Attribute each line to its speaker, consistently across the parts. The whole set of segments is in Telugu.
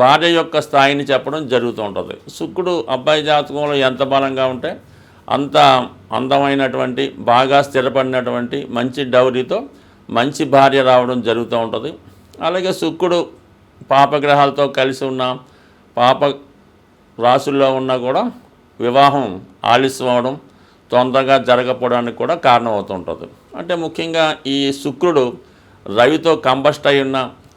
Speaker 1: భార్య యొక్క స్థాయిని చెప్పడం జరుగుతూ ఉంటుంది. శుక్రుడు అబ్బాయి జాతకంలో ఎంత బలంగా ఉంటే అంత అందమైనటువంటి బాగా స్థిరపడినటువంటి మంచి డౌరీతో మంచి భార్య రావడం జరుగుతూ ఉంటుంది. అలాగే శుక్రుడు పాపగ్రహాలతో కలిసి ఉన్న పాప రాసుల్లో ఉన్నా కూడా వివాహం ఆలస్యం అవడం తొందరగా జరగకపోవడానికి కూడా కారణమవుతుంటుంది అంటే ముఖ్యంగా ఈ శుక్రుడు రవితో కంబస్ట్ అయి ఉన్న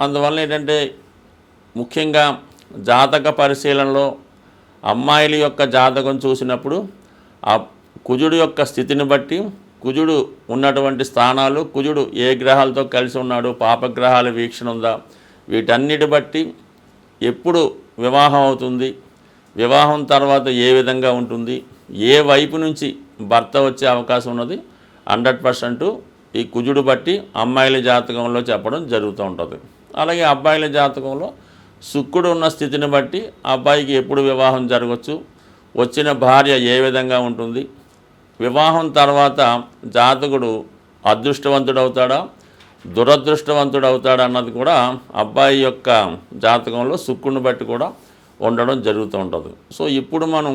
Speaker 1: అందువల్ల ఏంటంటే ముఖ్యంగా జాతక పరిశీలనలో అమ్మాయిల యొక్క జాతకం చూసినప్పుడు ఆ కుజుడు యొక్క స్థితిని బట్టి కుజుడు ఉన్నటువంటి స్థానాలు కుజుడు ఏ గ్రహాలతో కలిసి ఉన్నాడు పాపగ్రహాల వీక్షణ ఉందా వీటన్నిటి బట్టి ఎప్పుడు వివాహం అవుతుంది వివాహం తర్వాత ఏ విధంగా ఉంటుంది ఏ వైపు నుంచి భర్త వచ్చే అవకాశం ఉన్నది హండ్రెడ్ పర్సెంట్ ఈ కుజుడు బట్టి అమ్మాయిల జాతకంలో చెప్పడం జరుగుతూ ఉంటుంది. అలాగే అబ్బాయిల జాతకంలో శుక్రుడు ఉన్న స్థితిని బట్టి అబ్బాయికి ఎప్పుడు వివాహం జరగవచ్చు వచ్చిన భార్య ఏ విధంగా ఉంటుంది వివాహం తర్వాత జాతకుడు అదృష్టవంతుడవుతాడా దురదృష్టవంతుడు అవుతాడా అన్నది కూడా అబ్బాయి యొక్క జాతకంలో శుక్రుని బట్టి కూడా ఉండడం జరుగుతూ ఉంటుంది. సో ఇప్పుడు మనం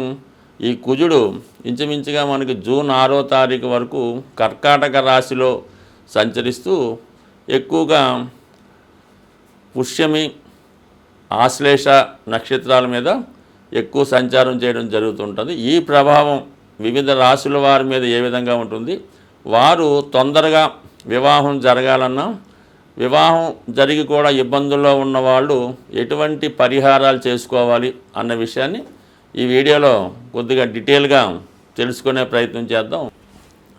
Speaker 1: ఈ కుజుడు ఇంచుమించుగా మనకి జూన్ ఆరో తారీఖు వరకు కర్కాటక రాశిలో సంచరిస్తూ ఎక్కువగా పుష్యమి ఆశ్లేష నక్షత్రాల మీద ఎక్కువ సంచారం చేయడం జరుగుతుంటుంది. ఈ ప్రభావం వివిధ రాశుల వారి మీద ఏ విధంగా ఉంటుంది? వారు తొందరగా వివాహం జరగాలన్నా వివాహం జరిగి కూడా ఇబ్బందుల్లో ఉన్న వాళ్ళు ఎటువంటి పరిహారాలు చేసుకోవాలి అన్న విషయాన్ని ఈ వీడియోలో కొద్దిగా డీటెయిల్గా తెలుసుకునే ప్రయత్నం చేద్దాం.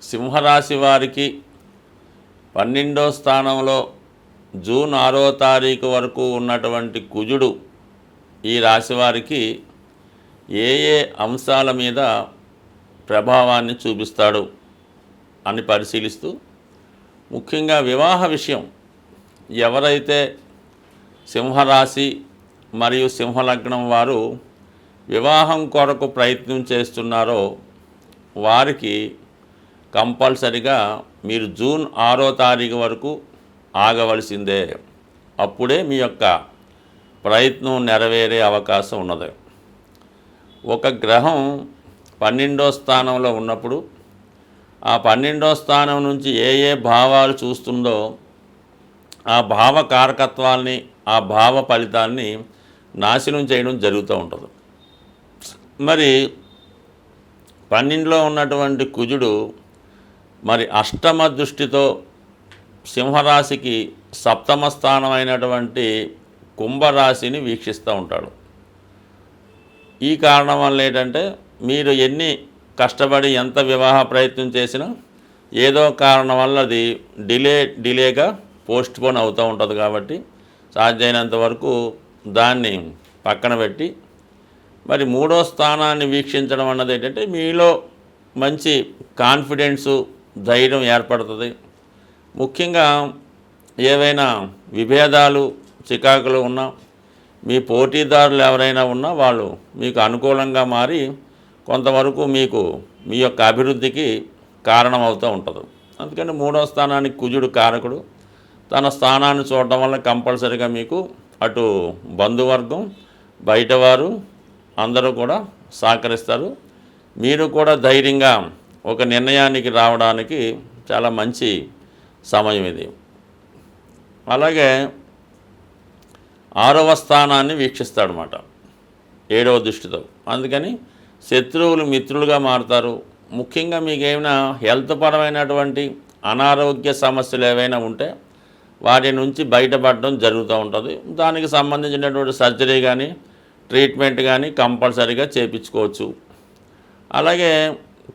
Speaker 1: సింహరాశి వారికి పన్నెండో స్థానంలో జూన్ ఆరో తారీఖు వరకు ఉన్నటువంటి కుజుడు ఈ రాశి వారికి ఏ ఏ అంశాల మీద ప్రభావాన్ని చూపిస్తాడు అని పరిశీలిస్తూ ముఖ్యంగా వివాహ విషయం. ఎవరైతే సింహరాశి మరియు సింహలగ్నం వారు వివాహం కొరకు ప్రయత్నం చేస్తున్నారో వారికి కంపల్సరిగా మీరు జూన్ ఆరో తారీఖు వరకు ఆగవలసిందే. అప్పుడే మీ యొక్క ప్రయత్నం నెరవేరే అవకాశం ఉన్నది. ఒక గ్రహం పన్నెండో స్థానంలో ఉన్నప్పుడు ఆ పన్నెండో స్థానం నుంచి ఏ ఏ భావాలు చూస్తుందో ఆ భావ కారకత్వాల్ని ఆ భావ ఫలితాన్ని నాశనం చేయడం జరుగుతూ ఉంటుంది. మరి పన్నెండులో ఉన్నటువంటి కుజుడు మరి అష్టమ దృష్టితో సింహరాశికి సప్తమ స్థానమైనటువంటి కుంభరాశిని వీక్షిస్తూ ఉంటాడు. ఈ కారణం వల్ల ఏంటంటే మీరు ఎన్ని కష్టపడి ఎంత వివాహ ప్రయత్నం చేసినా ఏదో కారణం వల్ల అది డిలే డిలేగా పోస్ట్పోన్ అవుతూ ఉంటుంది కాబట్టి సాధ్యమైనంత వరకు దాన్ని పక్కన పెట్టి మరి మూడో స్థానాన్ని వీక్షించడం అన్నది ఏంటంటే మీలో మంచి కాన్ఫిడెన్సు ధైర్యం ఏర్పడుతుంది. ముఖ్యంగా ఏవైనా విభేదాలు చికాకులు ఉన్నా మీ పోటీదారులు ఎవరైనా ఉన్నా వాళ్ళు మీకు అనుకూలంగా మారి కొంతవరకు మీకు మీ యొక్క అభివృద్ధికి కారణమవుతూ ఉంటుంది. అందుకని మూడో స్థానానికి కుజుడు కారకుడు. తన స్థానాన్ని చూడటం వల్ల కంపల్సరిగా మీకు అటు బంధువర్గం బయటవారు అందరూ కూడా సహకరిస్తారు. మీరు కూడా ధైర్యంగా ఒక నిర్ణయానికి రావడానికి చాలా మంచి సమయం ఇది. అలాగే ఆరవ స్థానాన్ని వీక్షిస్తాడనమాట ఏడవ దృష్టితో. అందుకని శత్రువులు మిత్రులుగా మారుతారు. ముఖ్యంగా మీకు ఏమైనా హెల్త్ పరమైనటువంటి అనారోగ్య సమస్యలు ఏవైనా ఉంటే వాటి నుంచి బయటపడడం జరుగుతూ ఉంటుంది. దానికి సంబంధించినటువంటి సర్జరీ కానీ ట్రీట్మెంట్ కానీ కంపల్సరీగా చేయించుకోవచ్చు అలాగే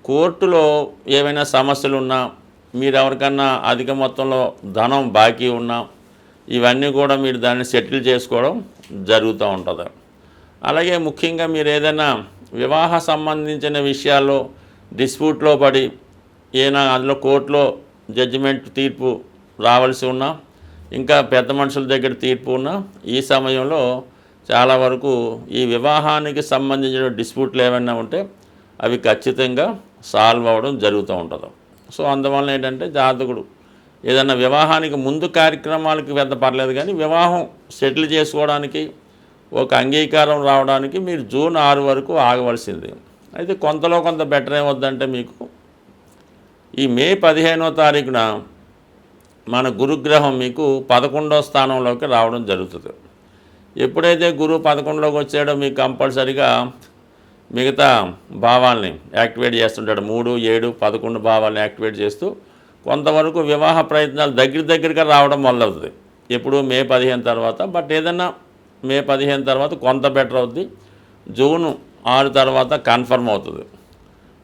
Speaker 1: కోర్టులో ఏమైనా సమస్యలు ఉన్నా మీరు ఎవరికన్నా అధిక మొత్తంలో ధనం బాకీ ఉన్నా ఇవన్నీ కూడా మీరు దాన్ని సెటిల్ చేసుకోవడం జరుగుతూ ఉంటుంది. అలాగే ముఖ్యంగా మీరు ఏదైనా వివాహ సంబంధించిన విషయాల్లో డిస్ప్యూట్లో పడి ఏనా అందులో కోర్టులో జడ్జిమెంట్ తీర్పు రావాల్సి ఉన్నా ఇంకా పెద్ద మనుషుల దగ్గర తీర్పు ఉన్నా ఈ సమయంలో చాలా వరకు ఈ వివాహానికి సంబంధించిన డిస్ప్యూట్లు ఏమైనా ఉంటే అవి ఖచ్చితంగా సాల్వ్ అవ్వడం జరుగుతూ ఉంటుంది. సో అందువలన ఏంటంటే జాతకుడు ఏదైనా వివాహానికి ముందు కార్యక్రమాలకి పెద్ద పర్లేదు కానీ వివాహం సెటిల్ చేసుకోవడానికి ఒక అంగీకారం రావడానికి మీరు జూన్ ఆరు వరకు ఆగవలసింది. అయితే కొంతలో కొంత బెటర్ ఏమొద్దంటే మీకు ఈ మే పదిహేనో తారీఖున మన గురుగ్రహం మీకు పదకొండో స్థానంలోకి రావడం జరుగుతుంది. ఎప్పుడైతే గురువు పదకొండులోకి వచ్చాడో మీకు కంపల్సరిగా మిగతా భావాల్ని యాక్టివేట్ చేస్తుంటాడు. మూడు ఏడు పదకొండు భావాల్ని యాక్టివేట్ చేస్తూ కొంతవరకు వివాహ ప్రయత్నాలు దగ్గర దగ్గరగా రావడం మొదలవుతుంది ఎప్పుడు మే పదిహేను తర్వాత బట్ ఏదన్నా మే పదిహేను తర్వాత కొంత బెటర్ అవుద్ది. జూన్ ఆరు తర్వాత కన్ఫర్మ్ అవుతుంది.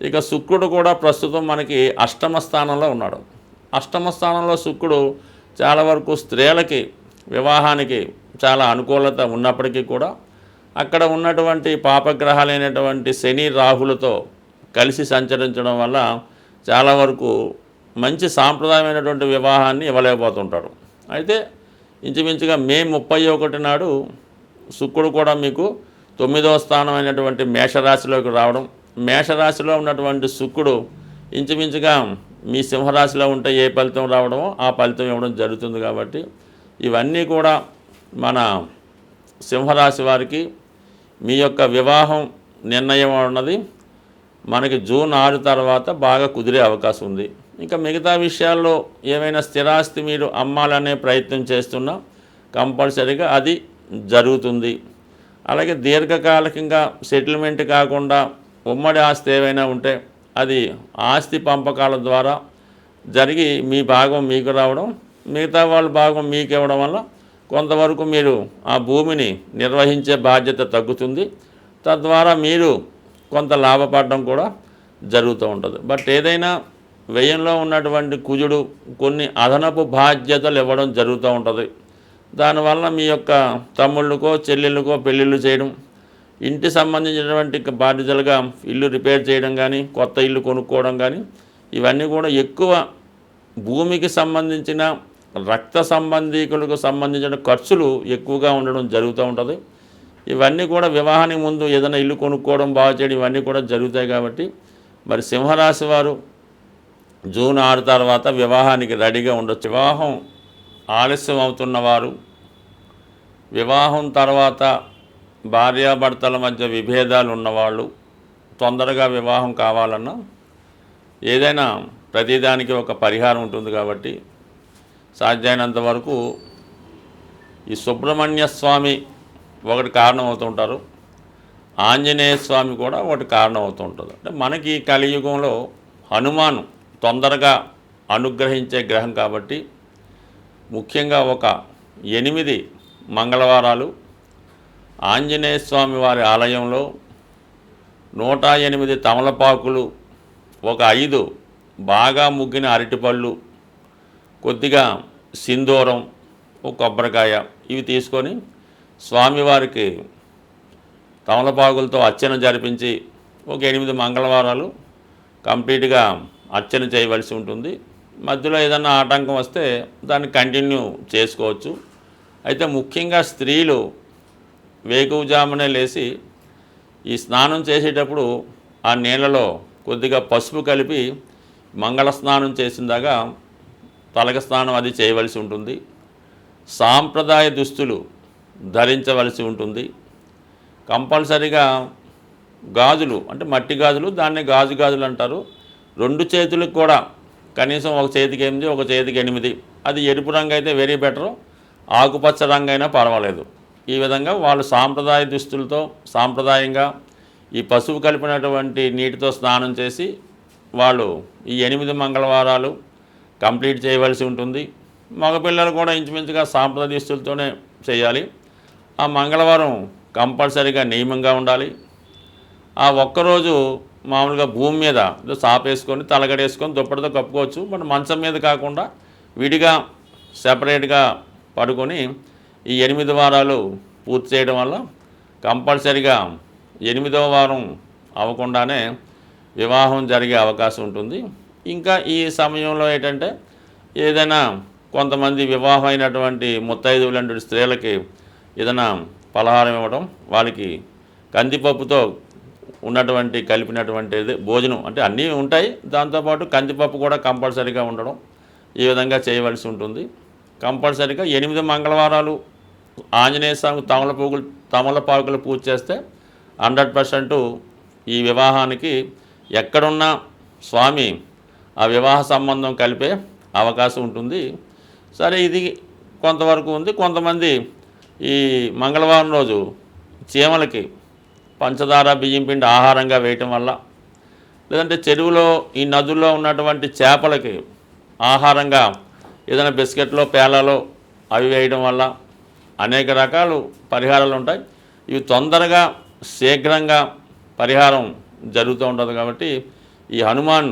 Speaker 1: ఇక శుక్రుడు కూడా ప్రస్తుతం మనకి అష్టమ స్థానంలో ఉన్నాడు. అష్టమ స్థానంలో శుక్రుడు చాలా వరకు స్త్రీలకి వివాహానికి చాలా అనుకూలత ఉన్నప్పటికీ కూడా అక్కడ ఉన్నటువంటి పాపగ్రహాలైనటువంటి శని రాహులతో కలిసి సంచరించడం వల్ల చాలా వరకు మంచి సాంప్రదాయమైనటువంటి వివాహాన్ని ఇవ్వలేకపోతుంటాడు అయితే ఇంచుమించుగా మే ముప్పై ఒకటి నాడు శుక్రుడు కూడా మీకు తొమ్మిదవ స్థానమైనటువంటి మేషరాశిలోకి రావడం. మేషరాశిలో ఉన్నటువంటి శుక్రుడు ఇంచుమించుగా మీ సింహరాశిలో ఉంటే ఏ ఫలితం రావడమో ఆ ఫలితం ఇవ్వడం జరుగుతుంది కాబట్టి ఇవన్నీ కూడా మన సింహరాశి వారికి మీ యొక్క వివాహం నిర్ణయం ఉన్నది మనకి జూన్ ఆరు తర్వాత బాగా కుదిరే అవకాశం ఉంది. ఇంకా మిగతా విషయాల్లో ఏమైనా స్థిరాస్తి మీరు అమ్మాలనే ప్రయత్నం చేస్తున్నా కంపల్సరీగా అది జరుగుతుంది. అలాగే దీర్ఘకాలికంగా సెటిల్మెంట్ కాకుండా ఉమ్మడి ఆస్తి ఏవైనా ఉంటే అది ఆస్తి పంపకాల ద్వారా జరిగి మీ భాగం మీకు రావడం మిగతా వాళ్ళు భాగం మీకు ఇవ్వడం వల్ల కొంతవరకు మీరు ఆ భూమిని నిర్వహించే బాధ్యత తగ్గుతుంది. తద్వారా మీరు కొంత లాభపడడం కూడా జరుగుతూ ఉంటుంది. బట్ ఏదైనా వ్యయంలో ఉన్నటువంటి కుజుడు కొన్ని అదనపు బాధ్యతలు ఇవ్వడం జరుగుతూ ఉంటుంది. దానివల్ల మీ యొక్క తమ్ముళ్ళకో చెల్లెళ్ళకో పెళ్ళిళ్ళు చేయడం ఇంటి సంబంధించినటువంటి బాధ్యతలుగా ఇల్లు రిపేర్ చేయడం కానీ కొత్త ఇల్లు కొనుక్కోవడం కానీ ఇవన్నీ కూడా ఎక్కువ భూమికి సంబంధించిన రక్త సంబంధీకులకు సంబంధించిన ఖర్చులు ఎక్కువగా ఉండడం జరుగుతూ ఉంటుంది. ఇవన్నీ కూడా వివాహానికి ముందు ఏదైనా ఇల్లు కొనుక్కోవడం బాగా చేయడం ఇవన్నీ కూడా జరుగుతాయి కాబట్టి మరి సింహరాశి వారు జూన్ ఆరు తర్వాత వివాహానికి రెడీగా ఉండొచ్చు. వివాహం ఆలస్యం అవుతున్న వారు వివాహం తర్వాత భార్యాభర్తల మధ్య విభేదాలు ఉన్నవాళ్ళు తొందరగా వివాహం కావాలన్నా ఏదైనా ప్రతిదానికి ఒక పరిహారం ఉంటుంది కాబట్టి సాధ్యమైనంత వరకు ఈ సుబ్రహ్మణ్య స్వామి ఒకటి కారణం అవుతుంటారు ఆంజనేయ స్వామి కూడా ఒకటి కారణం అవుతుంటుంది అంటే మనకి ఈ కలియుగంలో హనుమాను తొందరగా అనుగ్రహించే గ్రహం కాబట్టి ముఖ్యంగా ఒక ఎనిమిది మంగళవారాలు ఆంజనేయ స్వామి వారి ఆలయంలో నూట ఎనిమిది తమలపాకులు ఒక ఐదు బాగా ముగ్గిన అరటిపళ్ళు కొద్దిగా సింధూరం ఒక కొబ్బరికాయ ఇవి తీసుకొని స్వామివారికి తమలపాకులతో అర్చన జరిపించి ఒక ఎనిమిది మంగళవారాలు కంప్లీట్గా అర్చన చేయవలసి ఉంటుంది. మధ్యలో ఏదన్నా ఆటంకం వస్తే దాన్ని కంటిన్యూ చేసుకోవచ్చు. అయితే ముఖ్యంగా స్త్రీలు వేకువజామునే లేచి ఈ స్నానం చేసేటప్పుడు ఆ నీళ్ళలో కొద్దిగా పసుపు కలిపి మంగళ స్నానం చేసిందాగా తలక స్నానం అది చేయవలసి ఉంటుంది. సాంప్రదాయ దుస్తులు ధరించవలసి ఉంటుంది. కంపల్సరిగా గాజులు అంటే మట్టి గాజులు దాన్ని గాజు గాజులు అంటారు. రెండు చేతులకు కూడా కనీసం ఒక చేతికి ఎనిమిది ఒక చేతికి ఎనిమిది. అది ఎరుపు రంగు అయితే వెరీ బెటరు ఆకుపచ్చ రంగు అయినా పర్వాలేదు. ఈ విధంగా వాళ్ళు సాంప్రదాయ దుస్తులతో సాంప్రదాయంగా ఈ పసుపు కలిపినటువంటి నీటితో స్నానం చేసి వాళ్ళు ఈ ఎనిమిది మంగళవారాలు కంప్లీట్ చేయవలసి ఉంటుంది. మగపిల్లలు కూడా ఇంచుమించుగా సాంప్రదాయ దుస్తులతోనే చేయాలి. ఆ మంగళవారం కంపల్సరీగా నియమంగా ఉండాలి. ఆ ఒక్కరోజు మామూలుగా భూమి మీద సాపేసుకొని తలగడేసుకొని దుప్పటితో కప్పుకోవచ్చు. బట్ మంచం మీద కాకుండా విడిగా సెపరేట్గా పడుకొని ఈ ఎనిమిది వారాలు పూర్తి చేయడం వల్ల కంపల్సరిగా ఎనిమిదవ వారం అవ్వకుండానే వివాహం జరిగే అవకాశం ఉంటుంది. ఇంకా ఈ సమయంలో ఏంటంటే ఏదైనా కొంతమంది వివాహం అయినటువంటి స్త్రీలకి ఏదైనా పలహారం ఇవ్వడం వాళ్ళకి కందిపప్పుతో ఉన్నటువంటి కలిపినటువంటిది భోజనం అంటే అన్నీ ఉంటాయి. దాంతోపాటు కందిపప్పు కూడా కంపల్సరీగా ఉండడం ఈ విధంగా చేయవలసి ఉంటుంది. కంపల్సరీగా ఎనిమిది మంగళవారాలు ఆంజనేయ స్వామి తమలపూకులు తమలపాకులు పూజ చేస్తే హండ్రెడ్ పర్సెంట్ ఈ వివాహానికి ఎక్కడున్నా స్వామి ఆ వివాహ సంబంధం కలిపే అవకాశం ఉంటుంది. సరే ఇది కొంతవరకు ఉంది. కొంతమంది ఈ మంగళవారం రోజు చీమలకి పంచదార బియ్యం పిండి ఆహారంగా వేయటం వల్ల లేదంటే చెరువులో ఈ నదుల్లో ఉన్నటువంటి చేపలకి ఆహారంగా ఏదైనా బిస్కెట్లో పేలాలో అవి వేయడం వల్ల అనేక రకాలు పరిహారాలు ఉంటాయి. ఇవి తొందరగా శీఘ్రంగా పరిహారం జరుగుతూ ఉంటుంది కాబట్టి ఈ హనుమాన్